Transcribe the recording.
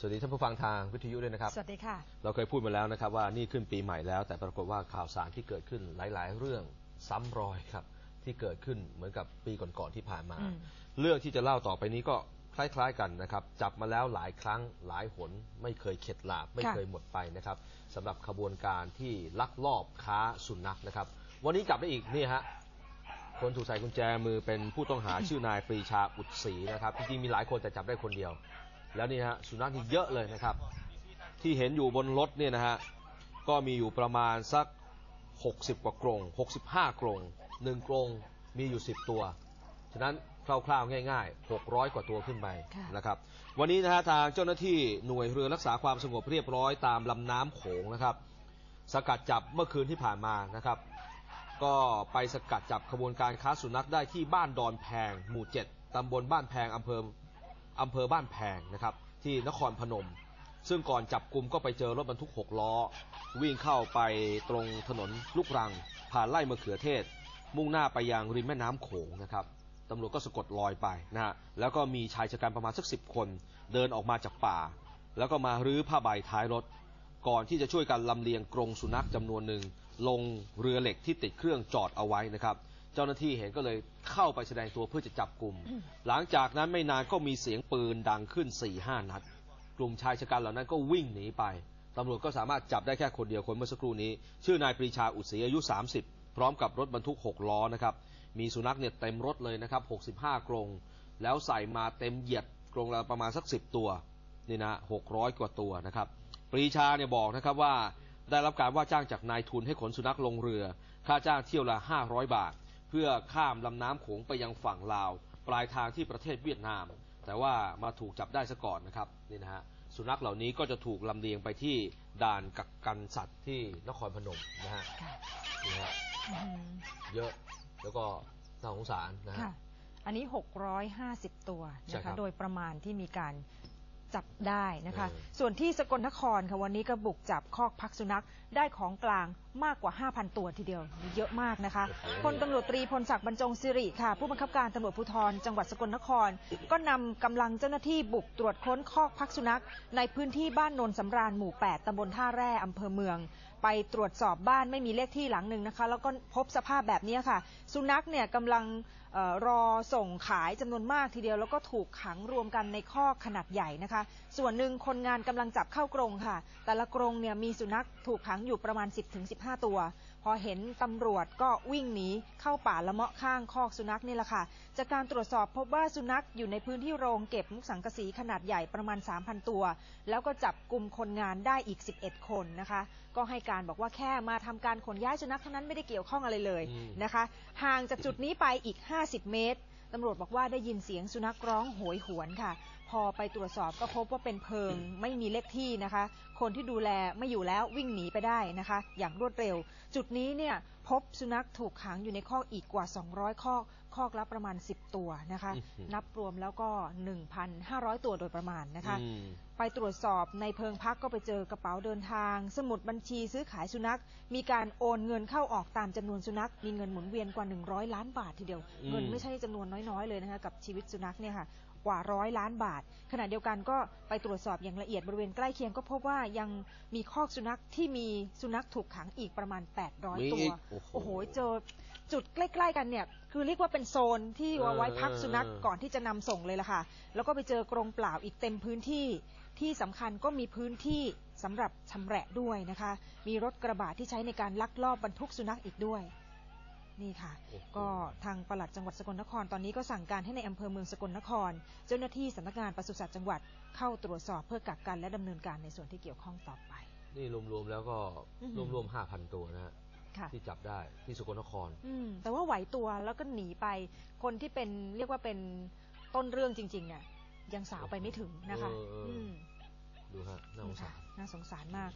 สวัสดีท่านผู้ฟังทางวิทยุด้วยนะครับ สวัสดีค่ะ เราเคยพูดมาแล้วนะครับ ว่านี่ขึ้นปีใหม่แล้ว แต่ปรากฏว่าข่าวสารที่เกิดขึ้นหลาย ๆ เรื่องซ้ำรอยครับ ที่เกิดขึ้นเหมือนกับปีก่อน ๆ ที่ผ่านมาอืมเรื่องที่จะเล่าต่อไปนี้ก็คล้าย ๆ กันนะครับ จับมาแล้วหลายครั้งหลายหน ไม่เคยเข็ดหลาบไม่เคยหมดไปนะครับสำหรับขบวนการที่ลักลอบค้าสุนัขนะครับ วันนี้จับได้อีกนี่ฮะคนถูกใส่กุญแจมือเป็นผู้ต้องหาชื่อนายปรีชาอุดศรีนะครับจริงๆมีหลายคนแต่จับได้คนเดียว แล้วนี่ฮะสุนัขนี่เยอะเลยนะครับ ที่เห็นอยู่บนรถเนี่ยนะฮะก็มีอยู่ประมาณสัก 60 กว่ากรง65 กรงหนึ่งกรงมีอยู่ 10 ตัว ฉะนั้นคร่าวๆง่ายๆ 600 กว่าตัวขึ้นไปค่ะนะครับ วันนี้นะฮะทางเจ้าหน้าที่หน่วยเรือรักษาความสงบเรียบร้อยตามลำน้ำโขงนะครับ สกัดจับเมื่อคืนที่ผ่านมานะครับ ก็ไปสกัดจับขบวนการค้าสุนัขได้ที่บ้านดอนแพง หมู่ 7ตำบลบ้านแพงอำเภอ อำเภอบ้านแพงนะครับที่นครพนม ซึ่งก่อนจับกลุ่มก็ไปเจอรถบรรทุก 6 ล้อ วิ่งเข้าไปตรงถนนลูกรัง ผ่านไล่มะเขือเทศ มุ่งหน้าไปยังริมแม่น้ำโขงนะครับตำรวจก็สะกดรอยไปนะฮะแล้วก็มีชายชะกันประมาณสักสิบคน เดินออกมาจากป่า แล้วก็มารื้อผ้าใบท้ายรถ ก่อนที่จะช่วยกันลำเลียงกรงสุนัขจำนวนหนึ่งลงเรือเหล็กที่ติดเครื่องจอดเอาไว้นะครับ เจ้าหน้าที่เห็นก็เลยเข้าไปแสดงตัวเพื่อจะจับกลุ่ม หลังจากนั้นไม่นานก็มีเสียงปืนดังขึ้น4ี่ห้านัด กลุ่มชายชะกันเหล่านั้นก็วิ่งหนีไปตำรวจก็สามารถจับได้แค่คนเดียวคนเมื่อสักครู่นี้ ชื่อนายปรีชาอุศรีอายุ 30 พร้อมกับรถบรรทุก 6 ล้อนะครับ มีสุนัขเนี่ยเต็มรถเลยนะครับ 65 กรง แล้วใส่มาเต็มเหยียดกรงละประมาณสัก 10 ตัวนี่นะ600 กว่าตัวนะครับ ปรีชาเนี่ยบอกนะครับว่าได้รับการว่าจ้างจากนายทุนให้ขนสุนัขลงเรือ ค่าจ้างเที่ยวละ 500 บาท พื่อข้ามลำน้ำโขงไปยังฝั่งลาว ปลายทางที่ประเทศเวียดนาม แต่ว่ามาถูกจับได้ซะก่อนนะครับนี่นะฮะสุนัขเหล่านี้ก็จะถูกลำเลียงไปที่ด่านกักกันสัตว์ที่นครพนมนะฮะค่ะนี่ฮะอืมเยอะแล้วก็น่าสงสารนะฮะ ค่ะ อันนี้ 650 ตัวใช่นะครัคะ บโดยประมาณที่มีการจับได้นะคะ เออ ส่วนที่สกลนครค่ะวันนี้ก็บุกจับคอกพักสุนัขได้ของกลาง มากกว่า 5,000 ตัวทีเดียว เยอะมากนะคะโอ้โหพลตำรวจตรีพลศักดิ์บรรจงสิริค่ะ ผู้บังคับการตำรวจภูธรจังหวัดสกลนคร ก็นำกำลังเจ้าหน้าที่บุกตรวจค้นคอกพักสุนัข ในพื้นที่บ้านโนนสำราญหมู่ 8ตำบลท่าแร่อำเภอเมือง ไปตรวจสอบบ้านไม่มีเลขที่หลังหนึ่งนะคะ แล้วก็พบสภาพแบบนี้ค่ะ สุนัขเนี่ยกำลังเออรอส่งขายจำนวนมากทีเดียว แล้วก็ถูกขังรวมกันในคอกขนาดใหญ่นะคะ ส่วนหนึ่งคนงานกำลังจับเข้ากรงค่ะ แต่ละกรงเนี่ยมีสุนัขถูกขังอยู่ประมาณ 10-15ตัว พอเห็นตำรวจก็วิ่งหนีเข้าป่าละเมาะข้างคอกสุนัขนี่แหละค่ะ จากการตรวจสอบพบว่าสุนัขอยู่ในพื้นที่โรงเก็บมุกสังกะสีขนาดใหญ่ประมาณ 3,000 ตัว แล้วก็จับกลุ่มคนงานได้อีก 11 คนนะคะ ก็ให้การบอกว่าแค่มาทำการขนย้ายสุนัขเท่านั้นไม่ได้เกี่ยวข้องอะไรเลยอืมนะคะ ห่างจากจุดนี้ไปอีก 50 เมตรตำรวจบอกว่าได้ยินเสียงสุนัขร้องโหยหวนค่ะ พอไปตรวจสอบก็พบว่าเป็นเพลิงไม่มีเลขที่นะคะ คนที่ดูแลไม่อยู่แล้ววิ่งหนีไปได้นะคะ อย่างรวดเร็ว จุดนี้เนี่ย พบสุนัขถูกขังอยู่ในคอกอีกกว่า 200 คอก คอกละประมาณ 10 ตัวนะคะอื้อหือนับรวมแล้วก็ 1,500 ตัวโดยประมาณนะคะอืมไปตรวจสอบในเพิงพักก็ไปเจอกระเป๋าเดินทาง สมุดบัญชีซื้อขายสุนัข มีการโอนเงินเข้าออกตามจำนวนสุนัข มีเงินหมุนเวียนกว่า 100 ล้านบาททีเดียวอืมเงินไม่ใช่จำนวนน้อยๆเลยนะคะกับชีวิตสุนัขเนี่ยค่ะกว่าร้อยล้านบาท ขณะเดียวกันก็ไปตรวจสอบอย่างละเอียดบริเวณใกล้เคียงก็พบว่ายังมีคอกสุนัขที่มีสุนัขถูกขังอีกประมาณมี800 ตัวอีกโอ้โหโอ้โหเจอจุดใกล้ๆกันเนี่ย คือเรียกว่าเป็นโซนที่เอาไว้พักสุนัขก่อนก่อนที่จะนำส่งเลยล่ะค่ะ แล้วก็ไปเจอกรงเปล่าอีกเต็มพื้นที่ที่สำคัญก็มีพื้นที่สำหรับชำแหละด้วยนะคะ มีรถกระบะที่ใช้ในการลักลอบบรรทุกสุนัขอีกด้วย นี่ค่ะโอ้โหก็ทางปลัดจังหวัดสกลนครตอนนี้ก็สั่งการให้ในอำเภอเมืองสกลนคร เจ้าหน้าที่สำนักงานปศุสัตว์จังหวัดเข้าตรวจสอบเพื่อกักกันและดำเนินการในส่วนที่เกี่ยวข้องต่อไป นี่รวมๆแล้วก็อื้อหือรวมๆห้าพันตัวนะฮะค่ะ ที่จับได้ที่สกลนคร อืมแต่ว่าไหวตัวแล้วก็หนีไปคนที่เป็นเรียกว่าเป็นต้นเรื่องจริงๆเนี่ยยังสาวไปไม่ถึงนะคะเออเอออืมดูฮะน่าสงนี่สาค่ะรน่าสงสารมาก